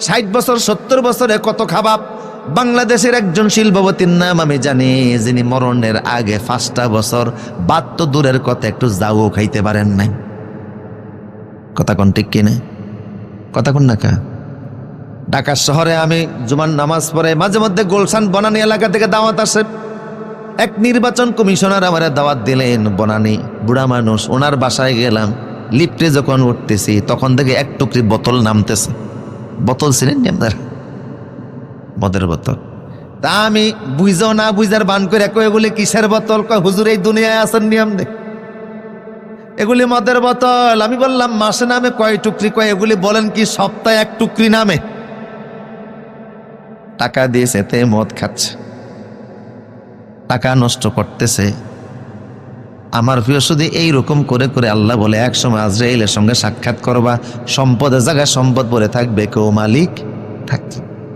ষাট বছর, সত্তর বছরে কত খাবাব? বাংলাদেশের একজন শিল্পপতির নাম আমি জানি, যিনি মরণের আগে পাঁচটা বছর বাদ তো দূরের কথা, একটু যাও খাইতে পারেন নাই। কথা কোন ঠিক কিনে? কথা কোন না কা? ঢাকা শহরে আমি জুমার নামাজ পড়ে মাঝে মধ্যে গোলসান বনানী এলাকা থেকে দাওয়াত আসে। এক নির্বাচন কমিশনার আমার দাওয়াত দিলেন, বনানী, বুড়া মানুষ, ওনার বাসায় গেলাম, লিফটে যখন উঠতেছি, তখন থেকে এক টুকরি বোতল নামতেছে। বোতল ছিলেন আপনার? মদের বোতল। তা আমি বুঝাও না বুঝার বান করে কই এগুলি কিসের বোতল? কয়, হুজুর, এই দুনিয়ায় আসেন নিয়ম নেই এগুলি মদের বোতল। আমি বললাম, মাসে নামে কয় টুকরি? কয়, এগুলি বলেন কি, সপ্তাহে এক টুকরি নামে। টাকা দিয়েছে, তে মদ খাচ্ছে। টাকা নষ্ট করতেছে। আমার প্রিয়, শুধু এইরকম করে করে আল্লাহ বলে এক সময় আজরাইলের সঙ্গে সাক্ষাৎ করবা। সম্পদের জায়গায় সম্পদ পরে থাকবে, কেউ মালিক থাকবে।